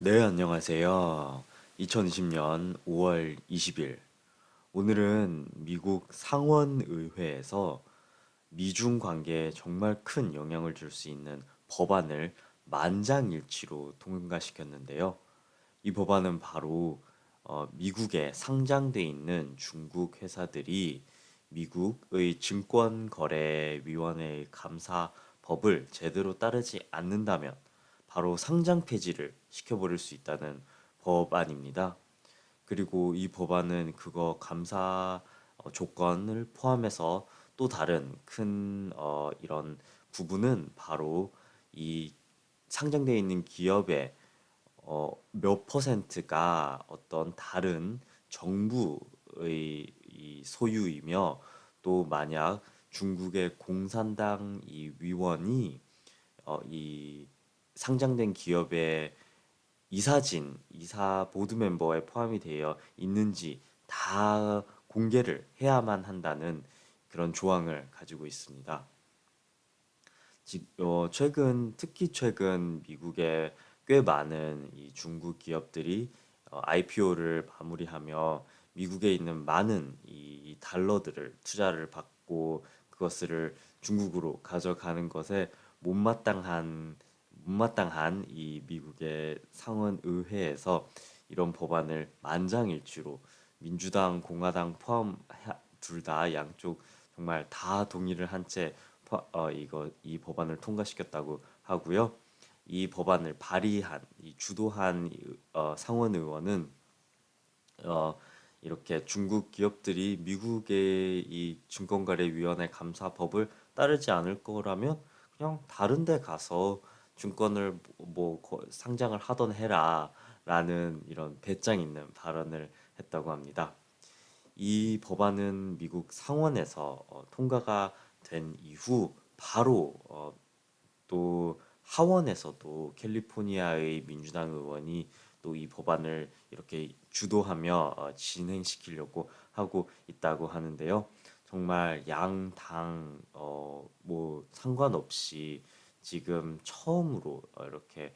네, 안녕하세요. 2020년 5월 20일. 오늘은 미국 상원의회에서 미중 관계에 정말 큰 영향을 줄 수 있는 법안을 만장일치로 통과시켰는데요. 이 법안은 바로 어, 미국에 상장돼 있는 중국 회사들이 미국의 증권거래위원회의 감사법을 제대로 따르지 않는다면 바로 상장 폐지를 시켜버릴 수 있다는 법안입니다. 그리고 이 법안은 그거 감사 어, 조건을 포함해서 또 다른 큰 어, 이런 부분은 바로 이 상장되어 있는 기업의 어, 몇 퍼센트가 어떤 다른 정부의 이 소유이며 또 만약 중국의 공산당 이 위원이 어, 이 상장된 기업의 이사진, 이사 보드 멤버에 포함이 되어 있는지 다 공개를 해야만 한다는 그런 조항을 가지고 있습니다. 지- 어, 최근 특히 최근 미국에 꽤 많은 이 중국 기업들이 IPO를 마무리하며 미국에 있는 많은 이 달러들을 투자를 받고 그것을 중국으로 가져가는 것에 못마땅한 못마땅한 이 미국의 상원 의회에서 이런 법안을 만장일치로 민주당, 공화당 포함 둘 다 양쪽 정말 다 동의를 한 채 어, 이거 이 법안을 통과시켰다고 하고요. 이 법안을 발의한 이 주도한 어, 상원 의원은 어, 이렇게 중국 기업들이 미국의 이 증권거래위원회 감사법을 따르지 않을 거라면 그냥 다른 데 가서 증권을 뭐 거- 상장을 하던 해라라는 이런 배짱 있는 발언을 했다고 합니다. 이 법안은 미국 상원에서 어, 통과가 된 이후 바로 어, 또 하원에서도 캘리포니아의 민주당 의원이 또 이 법안을 이렇게 주도하며 어, 진행시키려고 하고 있다고 하는데요. 정말 양당 어, 뭐 상관없이 지금 처음으로 어, 이렇게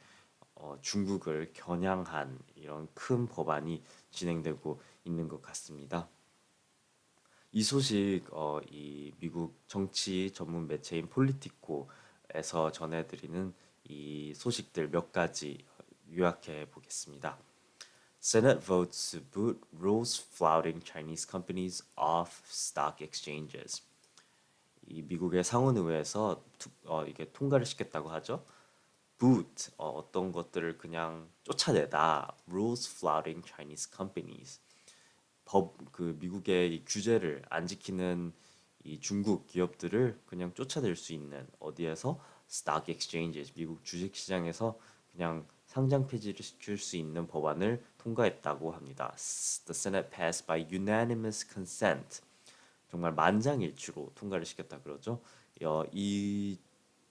어, 중국을 겨냥한 이런 큰 법안이 진행되고 있는 것 같습니다. 이 소식 어, 이 미국 정치 전문 매체인 폴리티코에서 전해드리는 이 소식들 몇 가지 요약해 보겠습니다. Senate votes to boot rules flouting Chinese companies off stock exchanges. 이 미국의 상원의회에서 투, 어, 이게 통과를 시켰다고 하죠. boot 어, 어떤 것들을 그냥 쫓아내다 rules flouting Chinese companies 법 그 미국의 이 규제를 안 지키는 이 중국 기업들을 그냥 쫓아낼 수 있는 어디에서 stock exchanges 미국 주식 시장에서 그냥 상장 폐지를 시킬 수 있는 법안을 통과했다고 합니다. The Senate passed by unanimous consent. 정말 만장일치로 통과를 시켰다 그러죠. 어, 이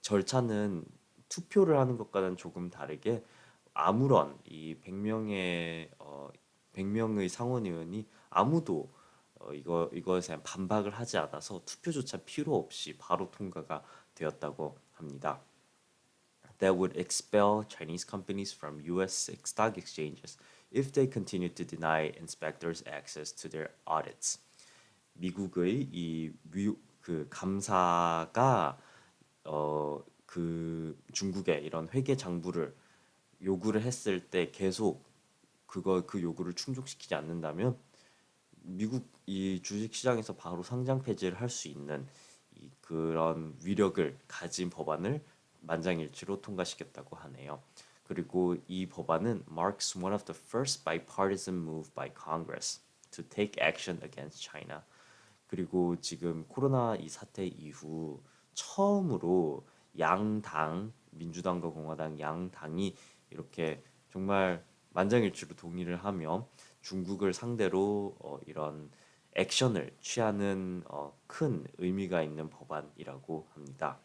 절차는 투표를 하는 것과는 조금 다르게 아무런 이 100명의 어 100명의 상원 의원이 아무도 어, 이거 이것에 반박을 하지 않아서 투표조차 필요 없이 바로 통과가 되었다고 합니다. That would expel Chinese companies from U.S. stock exchanges if they continue to deny inspectors access to their audits. 미국의 이그 감사가 어 그 중국의 이런 회계 장부를 요구를 했을 때 계속 그거 그 요구를 충족시키지 않는다면 미국 이 주식 시장에서 바로 상장 폐지를 할 수 있는 이 그런 위력을 가진 법안을 만장일치로 통과시켰다고 하네요. 그리고 이 법안은 marks one of the first bipartisan move by Congress to take action against China. 그리고 지금 코로나 이 사태 이후 처음으로 양당 민주당과 공화당 양당이 이렇게 정말 만장일치로 동의를 하며 중국을 상대로 어, 이런 액션을 취하는 어, 큰 의미가 있는 법안이라고 합니다.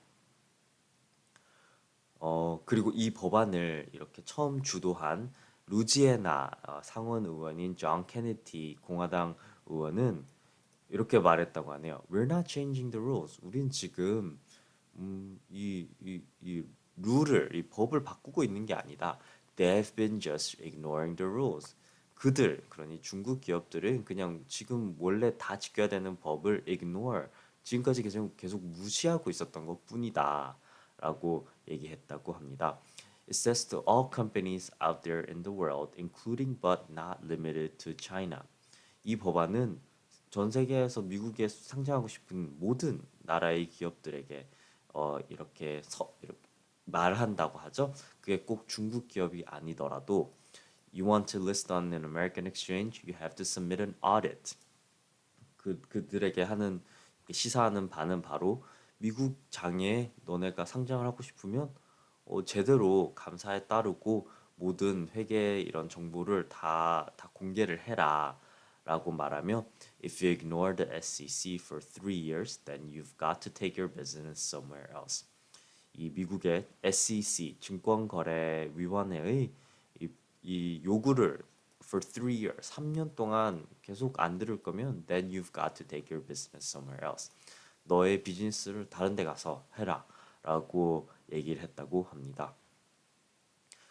어, 그리고 이 법안을 이렇게 처음 주도한 루지애나 어, 상원 의원인 존 케네디 공화당 의원은 이렇게 말했다고 하네요. We're not changing the rules. 우린 지금 음, 이, 이, 이 룰을 이 법을 바꾸고 있는 게 아니다. they've been just ignoring the rules. 그들 그러니 중국 기업들은 그냥 지금 원래 다 지켜야 되는 법을 ignore 지금까지 계속 계속 무시하고 있었던 것 뿐이다라고 얘기했다고 합니다. It says to all companies out there in the world, including but not limited to China. 이 법안은 전 세계에서 미국에 상장하고 싶은 모든 나라의 기업들에게 어, 이렇게 서, 이렇게 말한다고 하죠. 그게 꼭 중국 기업이 아니더라도 you want to list on an American exchange, you have to submit an audit. 그 그들에게 하는 시사하는 바는 바로 미국 장에 너네가 상장을 하고 싶으면 어, 제대로 감사에 따르고 모든 회계 이런 정보를 다, 다 공개를 해라 라고 말하며 If you ignore the SEC for three years, then you've got to take your business somewhere else. 이 미국의 SEC 증권거래위원회의 이, 이 요구를 for three years 3년 동안 계속 안 들을 거면 then you've got to take your business somewhere else. 너의 비즈니스를 다른 데 가서 해라라고 얘기를 했다고 합니다.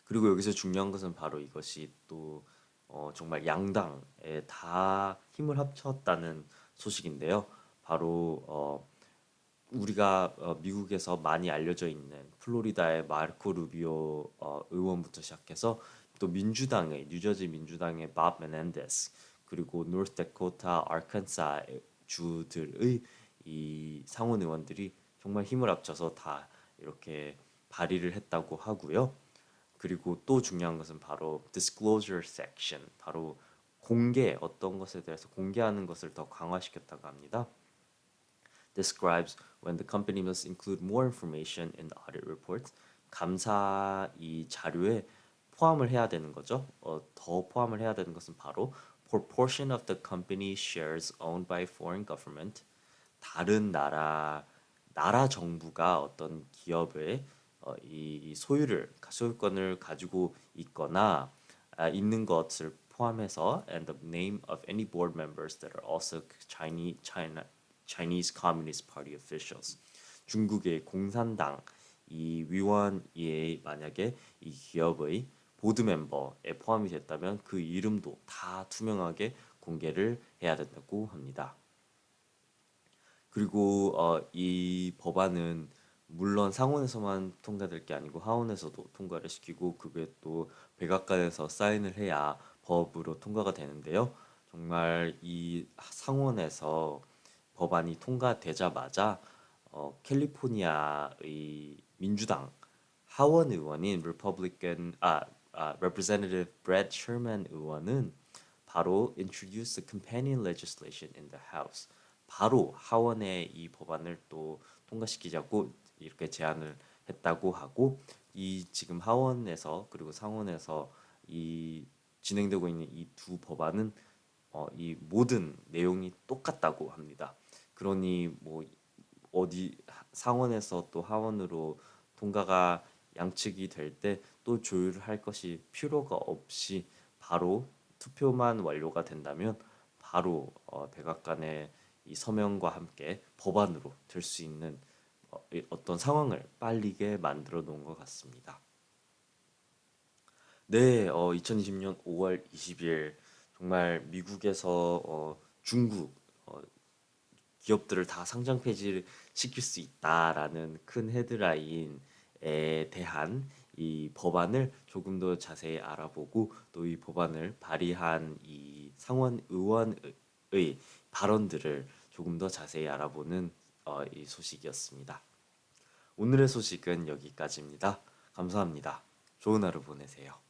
그리고 여기서 중요한 것은 바로 이것이 또 어, 정말 양당에 다 힘을 합쳤다는 소식인데요. 바로 어, 우리가 어, 미국에서 많이 알려져 있는 플로리다의 마르코 루비오 어, 의원부터 시작해서 또 민주당의 뉴저지 민주당의 밥 메넨데스 그리고 노스데코타 아칸사 주들의 이 상원 의원들이 정말 힘을 합쳐서 다 이렇게 발의를 했다고 하고요. 그리고 또 중요한 것은 바로 disclosure section, 바로 공개 어떤 것에 대해서 공개하는 것을 더 강화시켰다고 합니다. describes when the company must include more information in the audit reports. 감사 이 자료에 포함을 해야 되는 거죠. 어, 더 포함을 해야 되는 것은 바로 proportion of the company shares owned by foreign government. 다른 나라 나라 정부가 어떤 기업의 어, 이 소유를 소유권을 가지고 있거나 아, 있는 것을 포함해서 and the name of any board members that are also Chinese China Chinese Communist Party officials. 중국의 공산당 이 위원이 만약에 이 기업의 보드 멤버에 포함이 됐다면 그 이름도 다 투명하게 공개를 해야 된다고 합니다. 그리고 어, 이 법안은 물론 상원에서만 통과될 게 아니고 하원에서도 통과를 시키고 그게 또 백악관에서 사인을 해야 법으로 통과가 되는데요. 정말 이 상원에서 법안이 통과되자마자 어, 캘리포니아의 민주당 하원 의원인 Republican 아, 아 Representative Brad Sherman 의원은 바로 introduce the companion legislation in the House. 바로 하원에 이 법안을 또 통과시키자고 이렇게 제안을 했다고 하고 이 지금 하원에서 그리고 상원에서 이 진행되고 있는 이 두 법안은 어, 이 모든 내용이 똑같다고 합니다. 그러니 뭐 어디 상원에서 또 하원으로 통과가 양측이 될 때 또 조율을 할 것이 필요가 없이 바로 투표만 완료가 된다면 바로 어, 백악관의 이 서명과 함께 법안으로 될 수 있는 어, 어떤 상황을 빨리게 만들어 놓은 것 같습니다. 네, 어, 2020년 5월 20일 정말 미국에서 어, 중국 어, 기업들을 다 상장 폐지를 시킬 수 있다라는 큰 헤드라인에 대한 이 법안을 조금 더 자세히 알아보고 또 이 법안을 발의한 이 상원 의원의 발언들을 조금 더 자세히 알아보는 어, 이 소식이었습니다. 오늘의 소식은 여기까지입니다. 감사합니다. 좋은 하루 보내세요.